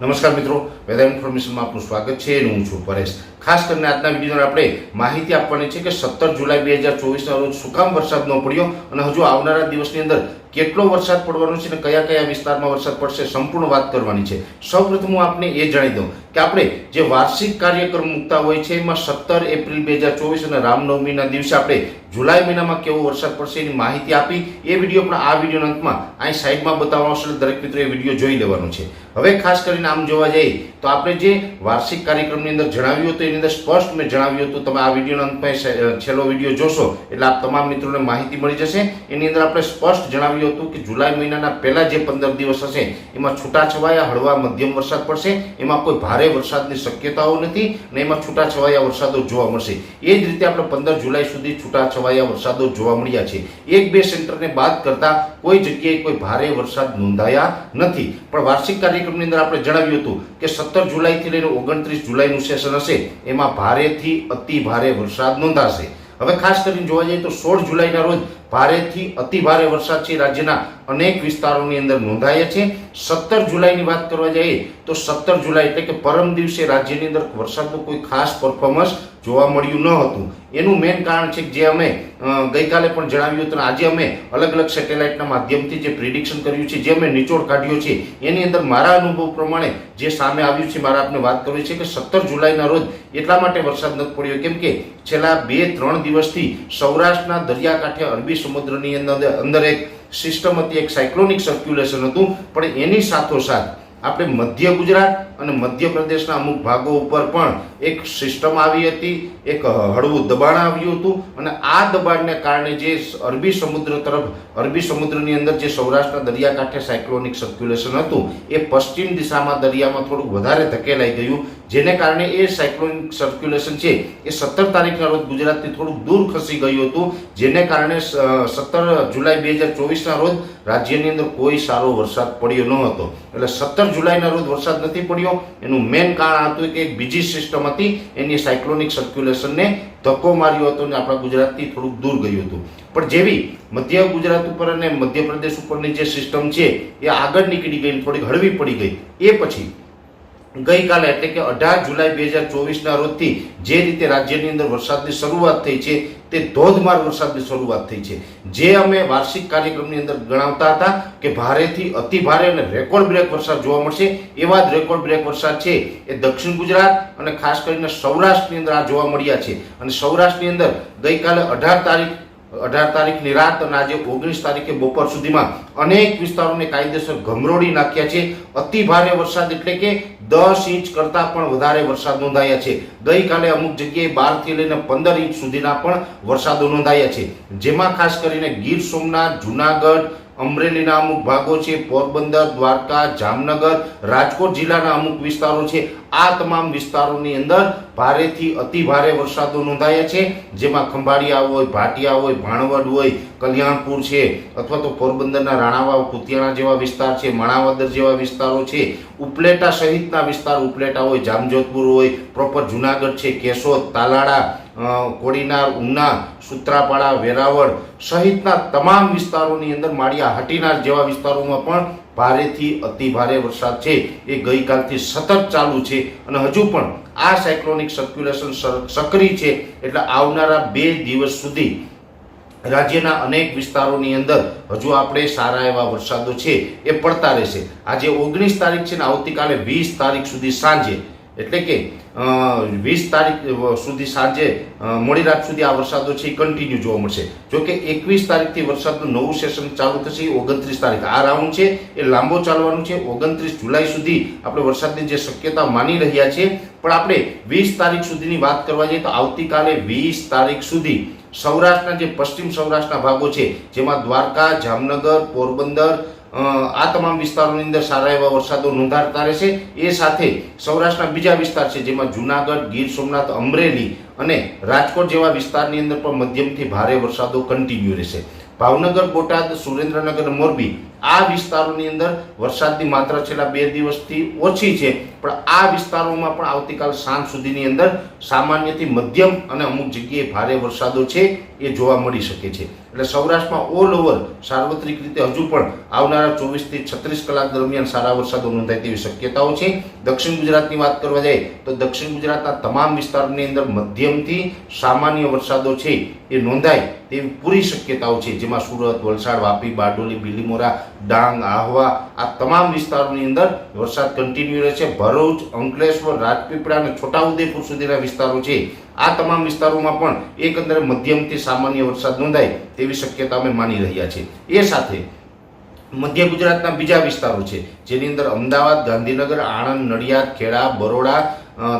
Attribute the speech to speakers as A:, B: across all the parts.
A: નમસ્કાર મિત્રો, વેધર ઇન્ફોર્મેશનમાં આપનું સ્વાગત છે. અને હું છું પરેશ. ખાસ કરીને આજના વિડીયોને આપણે માહિતી આપવાની છે કે સત્તર જુલાઈ બે હજાર ચોવીસના રોજ શું વરસાદ ન પડ્યો અને હજુ આવનારા દિવસની અંદર કેટલો વરસાદ પડવાનો છે અને કયા કયા વિસ્તારમાં વરસાદ પડશે સંપૂર્ણ વાત કરવાની છે. સૌપ્રથમ હું આપને એ જણાવી દઉં કે આપણે જે વાર્ષિક કાર્યક્રમ મૂકતા હોય છે, એમાં સત્તર એપ્રિલ બે હજાર ચોવીસ અને રામનવમીના દિવસે આપણે જુલાઈ મહિનામાં કેવો વરસાદ પડશે એની માહિતી આપી. એ વીડિયો પણ આ વિડીયોના અંતમાં અહીં સાઈડમાં બતાવવાનો છે દરેક મિત્રો એ વીડિયો જોઈ લેવાનો છે. હવે ખાસ કરીને આમ જોવા જઈએ તો આપણે જે વાર્ષિક કાર્યક્રમની અંદર જણાવ્યું હતું, એની અંદર સ્પષ્ટ મેં જણાવ્યું હતું, તમે આ વિડીયોનો અંતમાં છેલ્લો વીડિયો જોશો, એટલે આપ તમામ મિત્રોને માહિતી મળી જશે. એની અંદર આપણે સ્પષ્ટ જણાવ્યું હતું કે જુલાઈ મહિનાના પહેલા જે પંદર દિવસ હશે, એમાં છૂટાછવાયા હળવા મધ્યમ વરસાદ પડશે, એમાં કોઈ ભારે વરસાદની શક્યતાઓ નથી અને એમાં છૂટાછવાયા વરસાદો જોવા મળશે. એ જ રીતે આપણે પંદર જુલાઈ સુધી છૂટાછવાયા વરસાદો જોવા મળ્યા છે. એક બે સેન્ટરને બાદ કરતા કોઈ જગ્યાએ કોઈ ભારે વરસાદ નોંધાયા નથી. પણ વાર્ષિક કાર્યક્રમની અંદર આપણે જણાવ્યું હતું કે સત્તર જુલાઈથી લઈને ઓગણત્રીસ જુલાઈનું સેશન હશે. એમાં ભારેથી અતિ ભારે વરસાદ નોંધાશે. હવે ખાસ કરીને જોવા જઈએ તો સોળ જુલાઈના રોજ ભારેથી અતિ ભારે વરસાદ છે રાજ્યના અનેક વિસ્તારોની અંદર નોંધાયા છે. સત્તર જુલાઈની વાત કરવા જઈએ તો સત્તર જુલાઈ એટલે કે પરમ દિવસે રાજ્યની અંદર વરસાદનું કોઈ ખાસ પરફોર્મન્સ જોવા મળ્યું ન હતું. એનું મેઇન કારણ છે કે જે અમે ગઈકાલે પણ જણાવ્યું હતું આજે અમે અલગ અલગ સેટેલાઇટના માધ્યમથી જે પ્રિડિક્શન કર્યું છે, જે અમે નિચોડ કાઢ્યો છે, એની અંદર મારા અનુભવ પ્રમાણે જે સામે આવ્યું છે મારે આપને વાત કરવી છે કે સત્તર જુલાઈના રોજ એટલા માટે વરસાદ નથી પડ્યો. કેમ કે છેલ્લા બે ત્રણ દિવસથી સૌરાષ્ટ્રના દરિયાકાંઠે અરબી સમુદ્રની અંદર અંદર એક સિસ્ટમ હતી, એક સાયક્લોનિક સર્ક્યુલેશન હતું, પણ એની સાથોસાથ આપણે મધ્ય ગુજરાત અને મધ્યપ્રદેશના અમુક ભાગો ઉપર પણ એક સિસ્ટમ આવી હતી, એક હળવું દબાણ આવ્યું હતું અને આ દબાણને કારણે જે અરબી સમુદ્ર તરફ, અરબી સમુદ્રની અંદર જે સૌરાષ્ટ્રના દરિયાકાંઠે સાયક્લોનિક સર્ક્યુલેશન હતું, એ પશ્ચિમ દિશામાં દરિયામાં થોડુંક વધારે ધકેલાઈ ગયું, જેને કારણે એ સાયક્લોનિક સર્ક્યુલેશન છે, એ સત્તર તારીખના રોજ ગુજરાતથી થોડુંક દૂર ખસી ગયું હતું, જેને કારણે સત્તર જુલાઈ બે હજાર ચોવીસના રોજ રાજ્યની અંદર કોઈ સારો વરસાદ પડ્યો ન હતો. એટલે સત્તર જુલાઈના રોજ વરસાદ નથી પડ્યો, એનું મેન કારણ હતું કે એક બીજી સિસ્ટમ હતી, એની સાયક્લોનિક સર્ક્યુલેશનને ધક્કો માર્યો હતો અને આપણા ગુજરાતથી થોડુંક દૂર ગયું હતું. પણ જેવી મધ્ય ગુજરાત ઉપર અને મધ્યપ્રદેશ ઉપરની જે સિસ્ટમ છે, એ આગળ નીકળી ગઈ થોડીક હળવી પડી ગઈ. એ પછી ગઈકાલે એટલે કે અઢાર જુલાઈ બે હજાર ચોવીસના રોજથી જે રીતે રાજ્યની અંદર વરસાદની શરૂઆત થઈ છે, તે ધોધમાર વરસાદની શરૂઆત થઈ છે. જે અમે વાર્ષિક કાર્યક્રમની અંદર ગણાવતા હતા કે ભારેથી અતિ ભારે અને રેકોર્ડ બ્રેક વરસાદ જોવા મળશે. એવા જ રેકોર્ડ બ્રેક વરસાદ છે એ દક્ષિણ ગુજરાત અને ખાસ કરીને સૌરાષ્ટ્રની અંદર આ જોવા મળ્યા છે. અને સૌરાષ્ટ્રની અંદર ગઈકાલે અઢાર તારીખ અઢાર તારીખની રાત અને આજે ઓગણીસ તારીખે બપોર સુધીમાં અનેક વિસ્તારોને કાયદેસર ગમરોડી નાખ્યા છે. અતિ ભારે વરસાદ એટલે કે દસ ઇંચ કરતાં પણ વધારે વરસાદ નોંધાયા છે. ગઈકાલે અમુક જગ્યાએ બારથી લઈને પંદર ઇંચ સુધીના પણ વરસાદો નોંધાયા છે. જેમાં ખાસ કરીને ગીર સોમનાથ, જુનાગઢ અમરેલીના અમુક ભાગો છે પોરબંદર દ્વારકા જામનગર રાજકોટ જિલ્લાના અમુક વિસ્તારો છે. આ તમામ વિસ્તારોની અંદર ભારેથી અતિ ભારે વરસાદો નોંધાયા છે. જેમાં ખંભાળિયા હોય ભાટિયા હોય ભાણવડ હોય કલ્યાણપુર છે અથવા તો પોરબંદરના રાણાવાવ કુતિયાણા જેવા વિસ્તાર છે માણાવદર જેવા વિસ્તારો છે. ઉપલેટા સહિતના વિસ્તાર ઉપલેટા હોય જામજોધપુર હોય પ્રોપર જુનાગઢ છે કેશોદ તાલાડા અ, કોડીનાર ઉના સૂત્રાપાડા, વેરાવળ સહિતના તમામ વિસ્તારોની અંદર માળિયા હાટીનાર જેવા વિસ્તારોમાં પણ ભારેથી અતિ ભારે વરસાદ છે. એ ગઈકાલથી સતત ચાલુ છે અને હજુ પણ આ સાયક્લોનિક સર્ક્યુલેશન સક્રિય છે એટલે આવનારા બે દિવસ સુધી રાજ્યના અનેક વિસ્તારોની અંદર હજુ આપણે સારા એવા વરસાદો છે એ પડતા રહેશે. આજે ઓગણીસ તારીખ છે ને આવતીકાલે વીસ તારીખ સુધી સાંજે એટલે કે વીસ તારીખ સુધી સાંજે મોડી રાત સુધી આ વરસાદો છે એ કન્ટિન્યુ જોવા મળશે. જો કે એકવીસ તારીખથી વરસાદનું નવું સેશન ચાલુ થશે ઓગણત્રીસ તારીખ. આ રાઉન્ડ છે, એ લાંબો ચાલવાનું છે. ઓગણત્રીસ જુલાઈ સુધી આપણે વરસાદની જે શક્યતા માની રહ્યા છીએ. પણ આપણે વીસ તારીખ સુધીની વાત કરવા જઈએ તો આવતીકાલે વીસ તારીખ સુધી સૌરાષ્ટ્રના જે પશ્ચિમ સૌરાષ્ટ્રના ભાગો છે, જેમાં દ્વારકા, જામનગર, પોરબંદર આ તમામ વિસ્તારોની અંદર સારા એવા વરસાદો નોંધાતા રહેશે. એ સાથે સૌરાષ્ટ્રના બીજા વિસ્તાર છે, જેમાં જુનાગઢ, ગીર સોમનાથ, અમરેલી અને રાજકોટ જેવા વિસ્તારની અંદર પણ મધ્યમથી ભારે વરસાદો કન્ટિન્યુ રહેશે. ભાવનગર, બોટાદ, સુરેન્દ્રનગર મોરબી આ વિસ્તારોની અંદર વરસાદની માત્રા છેલ્લા બે દિવસથી ઓછી છે. પણ આ વિસ્તારોમાં પણ આવતીકાલ સાંજ સુધીની અંદર સામાન્યથી મધ્યમ અને અમુક જગ્યાએ ભારે વરસાદો છે એ જોવા મળી શકે છે. એટલે સૌરાષ્ટ્રમાં ઓલ ઓવર સાર્વત્રિક રીતે હજુ પણ આવનારા ચોવીસથી છત્રીસ કલાક દરમિયાન સારા વરસાદો નોંધાય તેવી શક્યતાઓ છે. દક્ષિણ ગુજરાતની વાત કરવા જાય તો દક્ષિણ ગુજરાતના તમામ વિસ્તારોની અંદર મધ્યમથી સામાન્ય વરસાદો છે એ નોંધાય તેવી પૂરી શક્યતાઓ છે. જેમાં સુરત, વલસાડ, વાપી, બારડોલી, બિલીમોરા ડાંગ, આહવા, આ તમામ વિસ્તારોની અંદર વરસાદ કન્ટિન્યુ રહે છે. ભરૂચ, અંકલેશ્વર, રાજપીપળા અને છોટાઉદેપુર સુધીના વિસ્તારો છે. આ તમામ વિસ્તારોમાં પણ એકંદરે મધ્યમથી સામાન્ય વરસાદ નોંધાય તેવી શક્યતા અમે માની રહ્યા છીએ. એ સાથે મધ્ય ગુજરાતના બીજા વિસ્તારો છે, જેની અંદર અમદાવાદ, ગાંધીનગર, આણંદ, નડિયાદ, ખેડા, બરોડા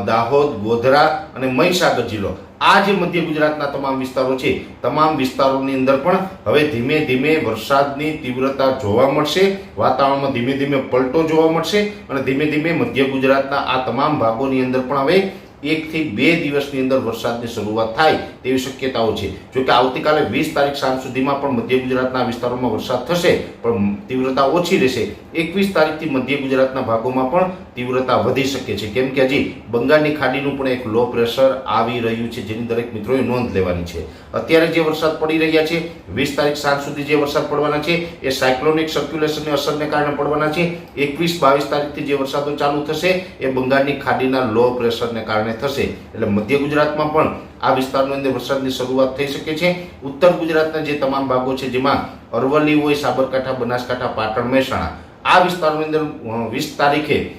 A: દાહોદ, ગોધરા અને મહીસાગર જિલ્લો. આ જે મધ્ય ગુજરાતના તમામ વિસ્તારો છે, તમામ વિસ્તારોની અંદર પણ હવે ધીમે ધીમે વરસાદની તીવ્રતા જોવા મળશે, વાતાવરણમાં ધીમે ધીમે પલટો જોવા મળશે અને ધીમે ધીમે મધ્ય ગુજરાતના આ તમામ ભાગોની અંદર પણ હવે એકથી બે દિવસની અંદર વરસાદની શરૂઆત થાય તેવી શક્યતાઓ છે. જો કે આવતીકાલે વીસ તારીખ સાંજ સુધીમાં પણ મધ્ય ગુજરાતના વિસ્તારોમાં વરસાદ થશે, પણ તીવ્રતા ઓછી રહેશે. એકવીસ તારીખથી મધ્ય ગુજરાતના ભાગોમાં પણ તીવ્રતા વધી શકે છે. કેમ કે હજી બંગાળની ખાડીનું પણ એક લો પ્રેશર આવી રહ્યું છે, જેની દરેક મિત્રોએ નોંધ લેવાની છે. અત્યારે જે વરસાદ પડી રહ્યા છે, વીસ તારીખ સાંજ સુધી જે વરસાદ પડવાના છે, એ સાયક્લોનિક સર્ક્યુલેશનની અસરને કારણે પડવાના છે. એકવીસ, બાવીસ તારીખથી જે વરસાદો ચાલુ થશે, એ બંગાળની ખાડીના લો પ્રેશરને કારણે થશે. એટલે મધ્ય ગુજરાતમાં પણ આ વિસ્તારની અંદર વરસાદની શરૂઆત થઈ શકે છે. ઉત્તર ગુજરાતના જે તમામ ભાગો છે, જેમાં અરવલ્લી હોય, સાબરકાંઠા, બનાસકાંઠા, પાટણ, મહેસાણા, આ વિસ્તારની અંદર વીસ તારીખે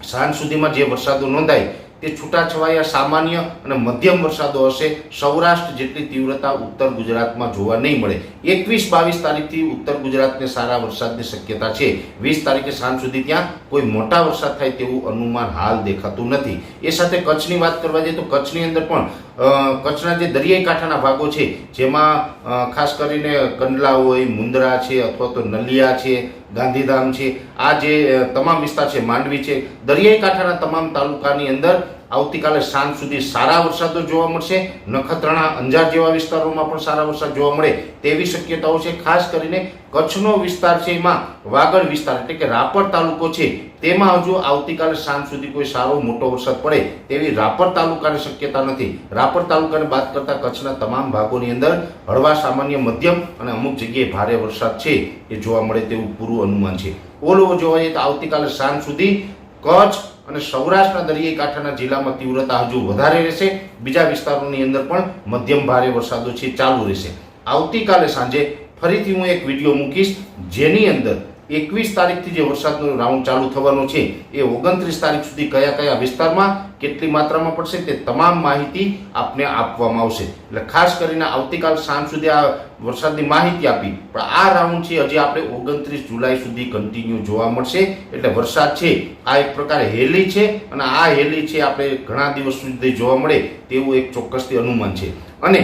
A: સાંજ સુધીમાં જે વરસાદો નોંધાય, તે છૂટાછવાયા સામાન્ય અને મધ્યમ વરસાદો હશે. સૌરાષ્ટ્ર જેટલી તીવ્રતા ઉત્તર ગુજરાતમાં જોવા નહીં મળે. એકવીસ બાવીસ તારીખથી ઉત્તર ગુજરાતને સારા વરસાદની શક્યતા છે. વીસ તારીખે સાંજ સુધી ત્યાં કોઈ મોટા વરસાદ થાય તેવું અનુમાન હાલ દેખાતું નથી. એ સાથે કચ્છની વાત કરવા જઈએ તો કચ્છની અંદર પણ કચ્છના જે દરિયાઈ કાંઠાના ભાગો છે, જેમાં ખાસ કરીને કંડલા હોય, મુંદ્રા છે, અથવા તો નલિયા છે, ગાંધીધામ છે, આ જે તમામ વિસ્તાર છે, માંડવી છે દરિયાઈ કાંઠાના તમામ તાલુકાની અંદર આવતીકાલે સાંજ સુધી સારા વરસાદો જોવા મળશે. નખત્રાણા, અંજાર જેવા વિસ્તારોમાં પણ સારા વરસાદ જોવા મળે તેવી શક્યતાઓ છે. ખાસ કરીને કચ્છનો વિસ્તાર છે એમાં વાગડ વિસ્તાર એટલે કે રાપર તાલુકો છે તેમાં હજુ આવતીકાલે સાંજ સુધી કોઈ સારો મોટો વરસાદ પડે તેવી રાપર તાલુકાની શક્યતા નથી. રાપર તાલુકાને બાદ કરતા કચ્છના તમામ ભાગોની અંદર હળવા સામાન્ય મધ્યમ અને અમુક જગ્યાએ ભારે વરસાદ છે એ જોવા મળે તેવું પૂરું અનુમાન છે. ઓલ ઓવર જોવા જઈએ તો આવતીકાલે સાંજ સુધી કચ્છ અને સૌરાષ્ટ્રના દરિયાઈ કાંઠાના જિલ્લામાં તીવ્રતા હજુ વધારે રહેશે. બીજા વિસ્તારોની અંદર પણ મધ્યમ ભારે વરસાદો છે, ચાલુ રહેશે. આવતીકાલે સાંજે ફરીથી હું એક વીડિયો મૂકીશ જેની અંદર એકવીસ તારીખથી જે વરસાદનો રાઉન્ડ ચાલુ થવાનો છે, એ ઓગણત્રીસ તારીખ સુધી કયા કયા વિસ્તારમાં, કેટલી માત્રામાં પડશે તે તમામ માહિતી આપને આપવામાં આવશે. એટલે ખાસ કરીને આવતીકાલ સાંજ સુધી આ વરસાદની માહિતી આપી. પણ આ રાઉન્ડ છે, હજી આપણે ઓગણત્રીસ જુલાઈ સુધી કન્ટિન્યુ જોવા મળશે. એટલે વરસાદ છે, આ એક પ્રકારે હેલી છે અને આ હેલી છે આપણે ઘણા દિવસ સુધી જોવા મળે તેવું એક ચોક્કસથી અનુમાન છે. અને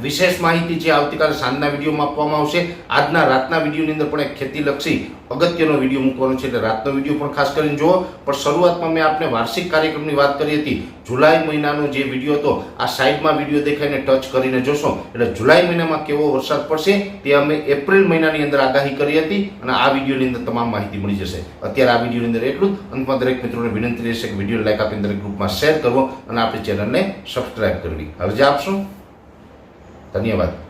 A: વિશેષ માહિતી જે આવતીકાલે સાંજના વિડીયોમાં આપવામાં આવશે. આજના રાતના વિડીયોની અંદર પણ એક ખેતીલક્ષી અગત્યનો વીડિયો મૂકવાનો છે. એટલે રાતનો વીડિયો પણ ખાસ કરીને જુઓ. પણ શરૂઆતમાં મેં આપણે વાર્ષિક કાર્યક્રમની વાત કરી હતી. જુલાઈ મહિનાનો જે વીડિયો હતો, આ સાઈડમાં વીડિયો દેખાઈને ટચ કરીને જોશો. એટલે જુલાઈ મહિનામાં કેવો વરસાદ પડશે તે અમે એપ્રિલ મહિનાની અંદર આગાહી કરી હતી અને આ વિડીયોની અંદર તમામ માહિતી મળી જશે. અત્યારે આ વિડીયોની અંદર એટલું જ. અંતમાં દરેક મિત્રોને વિનંતી રહેશે કે વીડિયો લાઈક આપીને દરેક ગ્રુપમાં શેર કરવો અને આપણી ચેનલને સબસ્ક્રાઈબ કરવી. હવે જે આપશો ધન્યવાદ